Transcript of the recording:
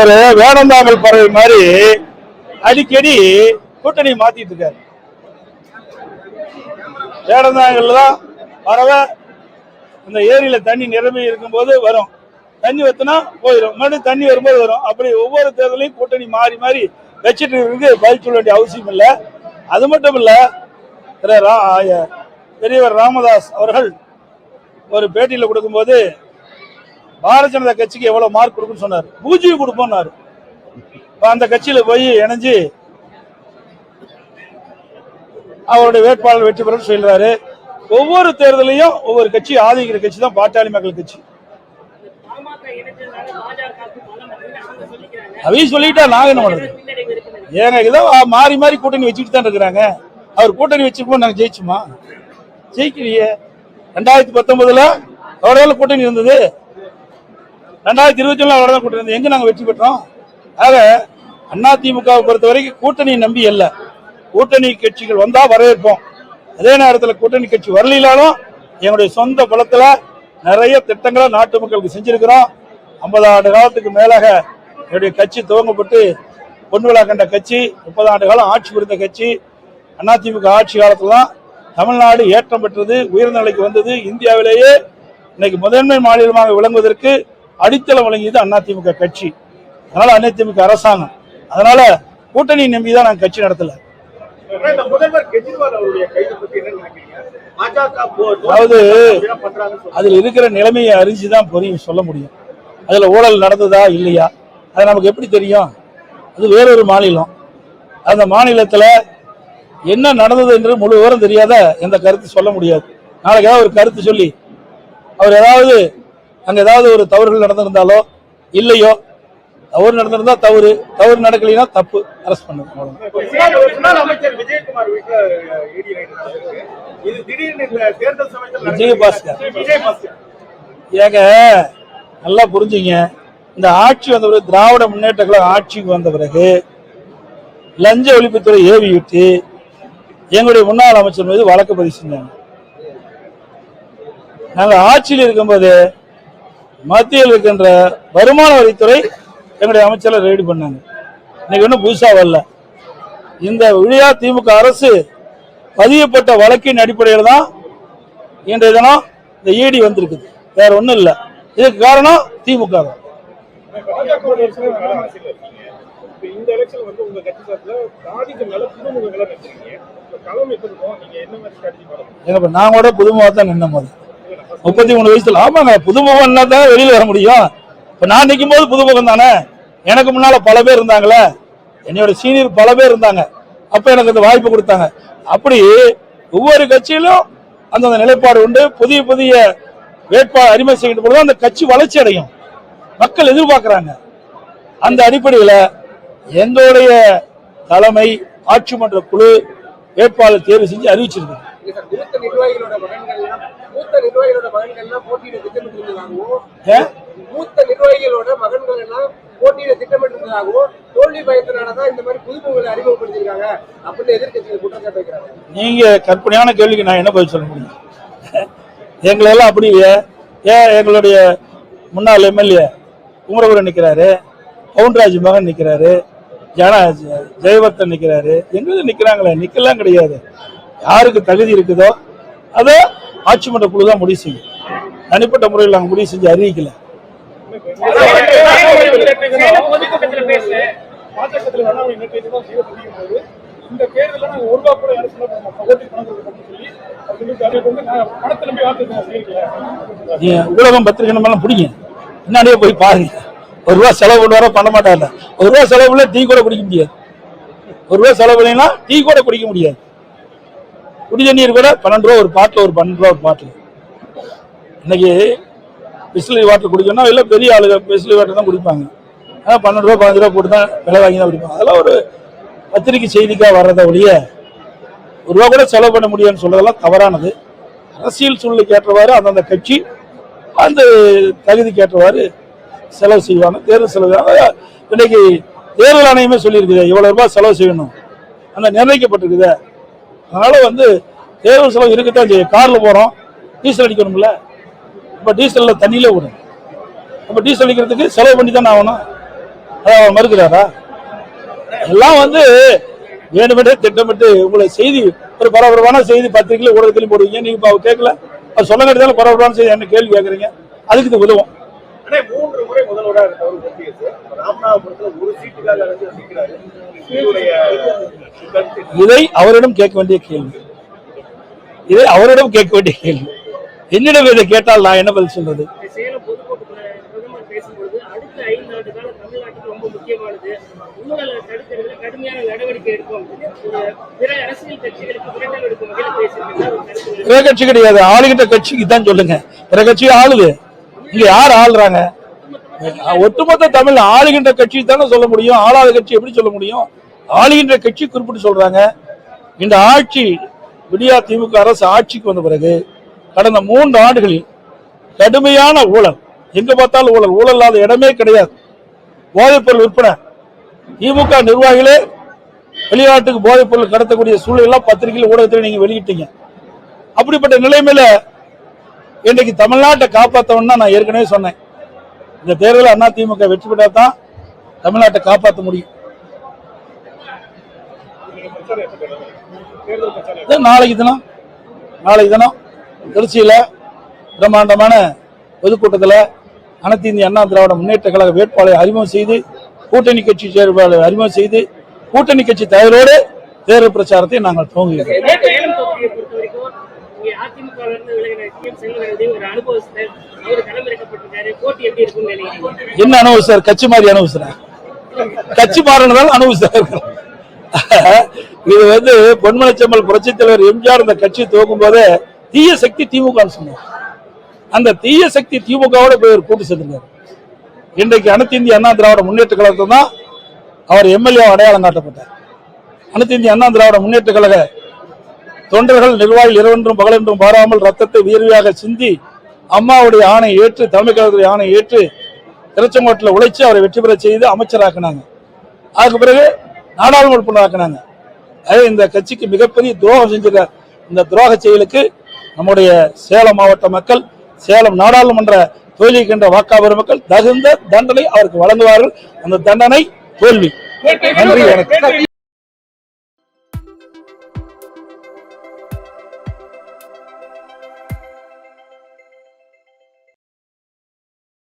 ஒரு வேடந்தாங்கல் பறவை மாதிரி அடிக்கடி கூட்டணி மாத்திட்டு இருக்காரு. வேடந்தாங்கல் தான் பறவை அந்த ஏரியில தண்ணி நிரம்பி இருக்கும்போது வரும். தண்ணி வத்தினா போயிடும் மறுபடியும் தண்ணி வரும்போது வரும். அப்படி ஒவ்வொரு தேர்தலையும் கூட்டணி மாறி மாறி வச்சுட்டு இருக்கு பதில் சொல்ல வேண்டிய அவசியம் இல்லை. அது மட்டும் இல்லை பெரியவர் ராமதாஸ் அவர்கள் ஒரு பேட்டியில் கொடுக்கும்போது பாரதிய ஜனதா கட்சிக்கு எவ்வளவு மார்க் கொடுக்குன்னு சொன்னார். பூஜ்ஜியம் கொடுப்போம்னாரு. அந்த கட்சியில போய் இணைஞ்சு அவருடைய வேட்பாளர் வெற்றி பெறும் சொல்றாரு. ஒவ்வொரு தேர்தலையும் ஒவ்வொரு கட்சி ஆதரிக்கிற கட்சி தான் பாட்டாளி மக்கள் கட்சி. அவங்க அவையும் சொல்லிட்டா நாங்க என்ன பண்றது? ஏங்க இதோ மாறி மாறி கூட்டணி வச்சுட்டு தான் இருக்கிறாங்க. அவர் கூட்டணி வச்சிருப்போம் நாங்க ஜெயிச்சுமா? ஜெயிக்கலையே. ரெண்டாயிரத்தி பத்தொன்பதுல அவரால் கூட்டணி இருந்தது. ரெண்டாயிரத்தி இருபத்தி ஒன்றில் அவரை தான் கூட்டணி. எங்கே நாங்கள் வெற்றி பெற்றோம்? ஆக அண்ணா திமுகவை பொறுத்த வரைக்கும் கூட்டணி நம்பி அல்ல. கூட்டணி கட்சிகள் வந்தால் வரவேற்போம். அதே நேரத்தில் கூட்டணி கட்சி வரலாலும் எங்களுடைய சொந்த பலத்தில் நிறைய திட்டங்களை நாட்டு மக்களுக்கு செஞ்சிருக்கிறோம். ஐம்பது ஆண்டு காலத்துக்கு மேலாக என்னுடைய கட்சி துவங்கப்பட்டு பொன் விழா கண்ட கட்சி முப்பது ஆண்டு காலம் ஆட்சி புரிந்த கட்சி அதிமுக ஆட்சி காலத்துல தான் தமிழ்நாடு ஏற்றம் பெற்றது உயர்ந்த நிலைக்கு வந்தது. இந்தியாவிலேயே இன்னைக்கு முதன்மை மாநிலமாக விளங்குவதற்கு அடித்தளம் வழங்கியது அதிமுக கட்சி. அதனால அதிமுக அரசாங்கம். அதனால கூட்டணி நம்பி தான் நாங்கள் கட்சி நடத்தல. அதாவது. அதில் இருக்கிற நிலைமையை அறிஞ்சு தான் புரியும் சொல்ல முடியும். அதில் ஊழல் நடந்ததா இல்லையா? அது நமக்கு எப்படி தெரியும்? அது வேறொரு மாநிலம். அந்த மாநிலத்தில் என்ன நடந்தது என்று முழு விவரம் தெரியாத எந்த கருத்து சொல்ல முடியாது. நாளைக்கு ஏதாவது ஒரு கருத்து சொல்லி அவர் ஏதாவது அங்கே ஏதாவது ஒரு தவறுகள் நடந்திருந்தாலோ இல்லையோ தவறு நடந்திருந்தா தவறு தவறு நடக்கலைன்னா தப்பு அரெஸ்ட் பண்ணுங்க விஜயபாஸ்கர். ஏங்க நல்லா புரிஞ்சுங்க. இந்த ஆட்சி வந்த பிறகு திராவிட முன்னேற்ற ஆட்சிக்கு வந்த பிறகு லஞ்ச ஒழிப்புத்துறை ஏவி விட்டு எங்களுடைய முன்னாள் அமைச்சர் மீது வழக்கு பதிவு செஞ்சாங்க நாங்கள் ஆட்சியில் இருக்கும்போது மத்தியில் இருக்கின்ற வருமான வரித்துறை எங்களுடைய அமைச்சரை ரெய்டு பண்ணாங்க. இன்னைக்கு ஒன்றும் புதுசா வரல. இந்த விழியா திமுக அரசு பதியப்பட்ட வழக்கின் அடிப்படையில் தான் இன்றைய தினம் இந்த ஈடி வந்திருக்குது. வேற ஒண்ணும் இல்ல. இதுக்கு காரணம் திமுக தான். நீங்க கூட புதுமுகா தான் நின்ன போது முப்பத்தி மூணு வயசுல. ஆமாங்க புதுமுகம்னா தான் வெளியில வர முடியும். இப்போ நான் நிற்கும் போது புதுமுகம் தானே? எனக்கு முன்னால பல பேர் இருந்தாங்களே. என்னோட சீனியர் பல பேர் இருந்தாங்க. அப்போ எனக்கு அந்த வாய்ப்பு கொடுத்தாங்க. அப்படி ஒவ்வொரு கட்சியிலும் அந்தந்த நிலைப்பாடு உண்டு. புதிய புதிய வேட்பாளர் அறிமுக செய்கின்ற பொழுது அந்த கட்சி வளர்ச்சி அடையும். மக்கள் எதிர்பார்க்குறாங்க. அந்த அடிப்படையில் எங்களுடைய தலைமை ஆட்சி மன்ற குழு வேட்பாளர் தேர்வு செஞ்சு அறிவிச்சிருக்கு மூத்த நிர்வாகிகளோட மகன்கள்லாம் மூத்த நிர்வாகிகளோட மகன்கள்லாம் போட்டியிட திட்டமிட்டிருந்ததாகவும்? மூத்த நிர்வாகிகளோட மகன்கள் எல்லாம் போட்டியிட திட்டமிட்டிருந்ததாகவும் தோல்வி பயத்தினாலதான் இந்த மாதிரி புதுமுகங்களை அறிமுகப்படுத்திருக்காங்க அப்படின்னு எதிர்க்கட்சிகள் குற்றச்சாட்டு வைக்கிறாங்க. நீங்க கற்பனையான கேள்விக்கு நான் என்ன பதில் சொல்ல முடியும்? எங்களை எல்லாம் அப்படி ஏன் எங்களுடைய முன்னாள் எம்எல்ஏ குமரகுரம் நிக்கிறாரு பவுன்ராஜ் மகன் நிக்கிறாரு ஜன ஜெயவர்த்தன் நிக்கிறாரு எங்களுக்கு நிக்கிறாங்களே நிக்கலாம் கிடையாது. யாருக்கு தகுதி இருக்குதோ அதை ஆட்சி மன்ற குழு தான் முடிவு செய்யும். தனிப்பட்ட முறையில் நாங்கள் முடிவு செஞ்சு அறிவிக்கல. சேலம் இந்த தேர்தலில் நாங்கள் ஒரு ரூபா கூட யாரும் சொல்ல ஊடகம் பத்திரிகை நம்மளாம் பிடிங்க. முன்னாடியே போய் பாருங்க. ஒரு ரூபா செலவு பண்ணுவாரோ பண்ண மாட்டாங்க. ஒரு ரூபா செலவு பண்ணல டீ கூட குடிக்க முடியாது. ஒரு ரூபா செலவு பண்ணீங்கன்னா டீ கூட குடிக்க முடியாது. குடி தண்ணீர் கூட பன்னெண்டு ரூபா ஒரு பாட்டில் ஒரு பன்னெண்டு ரூபா ஒரு பாட்டில். இன்னைக்கு பிஸ்லரி வாட்டர் குடிக்கணும்னா இல்லை பெரிய ஆளுங்க பிஸ்லரி வாட்டர் தான் குடிப்பாங்க. ஆனால் பன்னெண்டு ரூபா பதினஞ்சு ரூபா போட்டு தான் விலை வாங்கி தான் குடிப்பாங்க. அதெல்லாம் ஒரு பத்திரிக்கை செய்திக்காக வர்றதை ஒழிய ஒரு ரூபா கூட செலவு பண்ண முடியாதுன்னு சொல்றதெல்லாம் தவறானது. அரசியல் சூழ்நிலைக்கு ஏற்றவாறு அந்தந்த கட்சி அந்த தகுதிக்கு ஏற்றவாறு செலவு செய்வாங்க தேர்தல் செலவு அதாவது இன்னைக்கு தேர்தல் ஆணையமே சொல்லியிருக்குது இவ்வளோ ரூபாய் செலவு செய்யணும். ஆனால் நிர்ணயிக்கப்பட்டிருக்குது. அதனால வந்து தேர்தல் செலவு இருக்கத்தான் செய்யும். கார்ல போறோம் டீசல் அடிக்கணும்ல. இப்ப டீசல்ல தண்ணியில விடும் அப்ப டீசல் அடிக்கிறதுக்கு செலவு பண்ணி தானே ஆகணும். அதை அவர் மறுக்கிறாரா? எல்லாம் வந்து வேணுமென்றே திட்டமிட்டு உங்களை செய்தி ஒரு பரபரப்பான செய்தி பத்திரிகையில ஊடகத்திலும் போடுவீங்க. நீங்க இப்ப அவர் கேட்கல. அவர் சொல்ல கேட்டதால பரபரப்பான செய்தி. என்ன கேள்வி கேட்கறீங்க? அதுக்கு இது உதவும். மூன்று முறை முதல்வராக இருந்தவர் ராமநாதபுரத்துல ஒரு சீட்டுக்காக இதை அவரிடம் கேட்க வேண்டிய கேள்வி. இதை அவரிடம் கேட்க வேண்டிய கேள்வி. என்னிடம் இதை கேட்டால் நான் என்ன பதில் சொல்றது பிற கட்சி கிடையாது. ஆளுகின்ற கட்சிக்கு தான் சொல்லுங்க. பிற கட்சி ஆளுது. இங்க யார் ஆளுறாங்க? ஒட்டுமொத்த தமிழ் ஆளுகின்ற கட்சி தானே சொல்ல முடியும். ஆளாத கட்சி எப்படி சொல்ல முடியும்? ஆளுகின்ற கட்சி குறிப்பிட்டு சொல்றாங்க இந்த ஆட்சி விடியா திமுக அரசு ஆட்சிக்கு வந்த பிறகு கடந்த மூன்று ஆண்டுகளில் கடுமையான ஊழல். எங்க பார்த்தாலும் ஊழல். ஊழல் இல்லாத இடமே கிடையாது. போதைப்பொருள் விற்பனை. திமுக நிர்வாகிகளே வெளிநாட்டுக்கு போதைப்பொருள் கடத்தக்கூடிய சூழலெல்லாம் பத்திரிகையில் ஊடகத்தில் நீங்க வெளியிட்டீங்க. அப்படிப்பட்ட நிலைமையில இன்னைக்கு தமிழ்நாட்டை காப்பாற்றணும்னா நான் ஏற்கனவே சொன்னேன். இந்த தேர்தலில் அண்ணா திமுக வெற்றி பெற்றால் தான் தமிழ்நாட்டை காப்பாற்ற முடியும். நாளைக்கு தினம்? நாளைக்கு தினம் திருச்சியில பிரம்மாண்டமான பொதுக்கூட்டத்தில் அனைத்து இந்திய அண்ணா திராவிட முன்னேற்ற கழக வேட்பாளரை அறிமுகம் செய்து கூட்டணி கட்சி செயற்பாளரை அறிமுகம் செய்து கூட்டணி கட்சி தலைவரோடு தேர்தல் பிரச்சாரத்தை நாங்கள் துவங்குகிறோம். என்ன அனுபவிச்சார் கட்சி மாதிரி அனுபவிச்சார் கட்சி மாறினதால் அனுபவிச்சார் இது வந்து பொன்மலைச்சம்மல் புரட்சி தலைவர் எம்ஜிஆர் இந்த கட்சி துவக்கும் போதே தீய சக்தி திமுக சொன்னார். அந்த தீய சக்தி திமுகவோட போய் ஒரு கூட்டு சேர்ந்திருக்காரு இன்றைக்கு அனைத்து இந்திய அண்ணா திராவிட முன்னேற்ற கழகத்தில் தான் அவர் எம்எல்ஏ அடையாளம் காட்டப்பட்டார். அனைத்து இந்திய அண்ணா திராவிட முன்னேற்ற கழக தொண்டர்கள் நிர்வாகிகள் இரவென்றும் பகலென்றும் பாராமல் ரத்தத்தை வியர்வையாக சிந்தி அம்மாவுடைய ஆணை ஏற்று தலைமை கழகத்துடைய ஆணை ஏற்று திருச்செங்கோட்டில் உழைச்சி அவரை வெற்றி பெற செய்து அமைச்சராக்குனாங்க. அதுக்கு பிறகு நாடாளுமன்ற ஆக்கினாங்க இந்த கட்சிக்கு மிகப்பெரிய துரோகம் செஞ்சிருக்க இந்த துரோக செயலுக்கு நம்முடைய சேலம் மாவட்ட மக்கள் சேலம் நாடாளுமன்ற தோல்விக்கின்ற வாக்காளர் மக்கள் தகுந்த தண்டனை அவருக்கு வழங்குவார்கள். அந்த தண்டனை தோல்வி. நன்றி வணக்கம்.